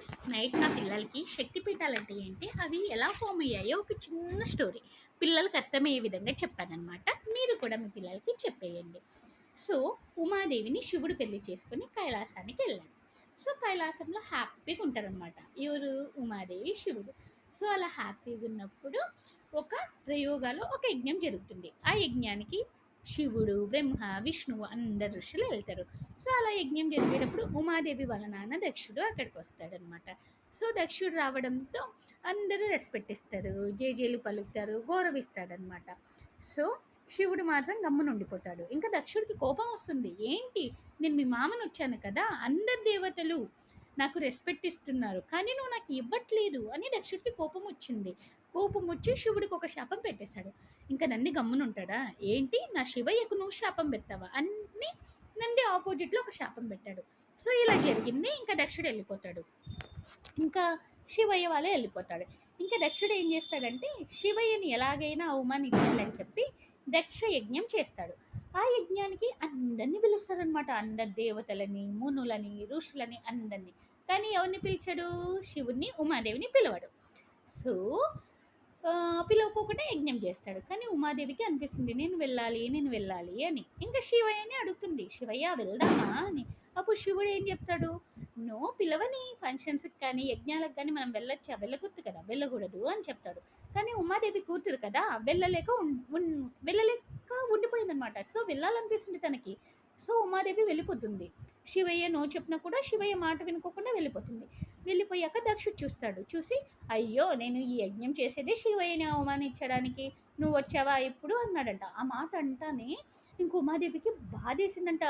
Friends night నా పిల్లలకి శక్తిపీఠాలు అంటే ఏంటి? అవి ఎలా ఫామ్ అయ్యాయో ఒక చిన్న స్టోరీ. పిల్లలకి అర్థమయ్యే విధంగా చెప్పానమాట మీరు కూడా మీ పిల్లలకి చెప్పేయండి. సో ఉమాదేవిని శివుడు పెళ్ళి చేసుకుని కైలాసానికి వెళ్ళాడు. సో కైలాసంలో హ్యాపీగా ఉంటారనమాట ఎవరు? ఉమాదేవి శివుడు. సో అలా హ్యాపీగా ఉన్నప్పుడు ఒక ప్రయోగాలు ఒక యజ్ఞం జరుగుతుంది. ఆ యజ్ఞానికి శివుడు బ్రహ్మ విష్ణువు అందరు ఋషులు వెళ్తారు. సో అలా యజ్ఞం జరిగేటప్పుడు ఉమాదేవి వాళ్ళ నాన్న దక్షుడు అక్కడికి వస్తాడనమాట. సో దక్షుడు రావడంతో అందరూ రెస్పెక్ట్ ఇస్తారు జేజేలు పలుకుతారు గౌరవిస్తాడనమాట. సో శివుడు మాత్రం గమ్మున ఉండిపోతాడు. ఇంకా దక్షుడికి కోపం వస్తుంది. ఏంటి? నేను మీ మామను వచ్చాను కదా అందరు దేవతలు నాకు రెస్పెక్ట్ ఇస్తున్నారు కానీ నువ్వు నాకు ఇవ్వట్లేదు అని దక్షుడికి కోపం వచ్చింది. కోపం వచ్చి శివుడికి ఒక శాపం పెట్టేశాడు. ఇంకా నంది గమ్మున ఉంటాడా ఏంటి? నా శివయ్యకు నువ్వు శాపం పెట్టావా? అన్ని నంది ఆపోజిట్లో ఒక శాపం పెట్టాడు. సో ఇలా జరిగింది. ఇంకా దక్షుడు వెళ్ళిపోతాడు. ఇంకా శివయ్య వాళ్ళే వెళ్ళిపోతాడు. ఇంకా దక్షుడు ఏం చేస్తాడంటే శివయ్యని ఎలాగైనా అవమానించాలని చెప్పి దక్ష యజ్ఞం చేస్తాడు. ఆ యజ్ఞానికి అందరినీ పిలుస్తారనమాట అందరి దేవతలని మునులని ఋషులని అందరినీ. కానీ ఎవరిని పిలిచాడు? శివుణ్ణి ఉమాదేవిని పిలవడు. సో ఆ, పిలవకోకుండా యజ్ఞం చేస్తాడు. కానీ ఉమాదేవికి అనిపిస్తుంది నేను వెళ్ళాలి నేను వెళ్ళాలి అని. ఇంకా శివయ్యని అడుగుతుంది శివయ్య వెళ్దామా? అని. అప్పుడు శివుడు ఏం చెప్తాడు నో పిలవని ఫంక్షన్స్కి కానీ యజ్ఞాలకు కానీ మనం వెళ్ళొచ్చా? వెళ్ళకూడదు కదా వెళ్ళకూడదు అని చెప్తాడు. కానీ ఉమాదేవి కూతురు కదా వెళ్ళలేక ఉన్- వెళ్ళలేక ఉండిపోయిందనమాట సో వెళ్ళాలనిపిస్తుంది తనకి. సో ఉమాదేవి వెళ్ళిపోతుంది. శివయ్య నో చెప్పినా కూడా శివయ్య మాట వినుకోకుండా వెళ్ళిపోతుంది. వెళ్ళిపోయాక దక్షుడు చూస్తాడు. చూసి అయ్యో నేను ఈ యజ్ఞం చేసేదే శివయ్యని అవమానించడానికి. నువ్వు వచ్చావా ఇప్పుడు? అన్నాడంట. ఆ మాట అంటానే ఇంక ఉమాదేవికి బాధేసిందంట.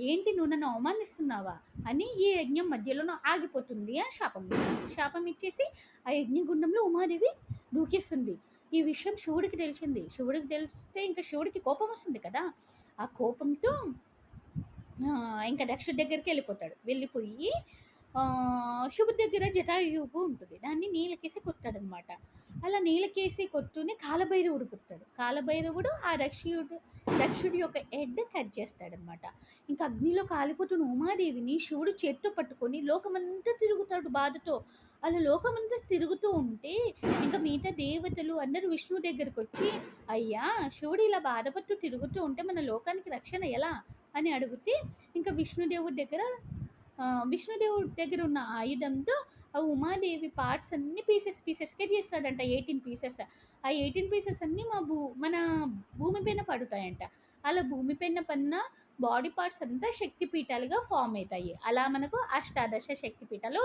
ఏంటి నువ్వు నన్ను అవమానిస్తున్నావా? అని ఈ యజ్ఞం మధ్యలోనూ ఆగిపోతుంది అని శాపం ఇస్తుంది శాపం ఇచ్చేసి ఆ యజ్ఞగుండంలో ఉమాదేవి దూకేస్తుంది. ఈ విషయం శివుడికి తెలిసింది. శివుడికి తెలిస్తే ఇంకా శివుడికి కోపం వస్తుంది కదా. ఆ కోపంతో ఇంకా దక్ష దగ్గరికి వెళ్ళిపోతాడు. వెళ్ళిపోయి శివుడి దగ్గర జటాయువు ఉంటుంది. దాన్ని నీళ్ళకేసి కొట్టాడనమాట అలా నీళ్ళకేసి కొట్టుని కాలభైరవుడు పుట్టాడు కాలభైరవుడు ఆ దక్షుడు దక్షుడి యొక్క హెడ్ కట్ చేస్తాడనమాట. ఇంకా అగ్నిలో కాలిపోతున్న ఉమాదేవిని శివుడు చేత్తో పట్టుకొని లోకమంతా తిరుగుతాడు బాధతో. అలా లోకమంతా తిరుగుతూ ఉంటే ఇంకా మిగతా దేవతలు అందరూ విష్ణువు దగ్గరికి వచ్చి అయ్యా శివుడు ఇలా బాధపడుతూ తిరుగుతూ ఉంటే మన లోకానికి రక్షణ ఎలా? అని అడిగితే ఇంకా విష్ణుదేవుడి దగ్గర విష్ణుదేవుడి దగ్గర ఉన్న ఆయుధంతో ఆ ఉమాదేవి పార్ట్స్ అన్ని పీసెస్ పీసెస్కే చేస్తాడంట ఎయిటీన్ పీసెస్ ఆ ఎయిటీన్ పీసెస్ అన్నీ మా భూ మన భూమి పైన పడుతాయంట. అలా భూమి పైన పన్న బాడీ పార్ట్స్ అంతా శక్తిపీఠాలుగా ఫామ్ అవుతాయి. అలా మనకు అష్టాదశ శక్తిపీఠాలు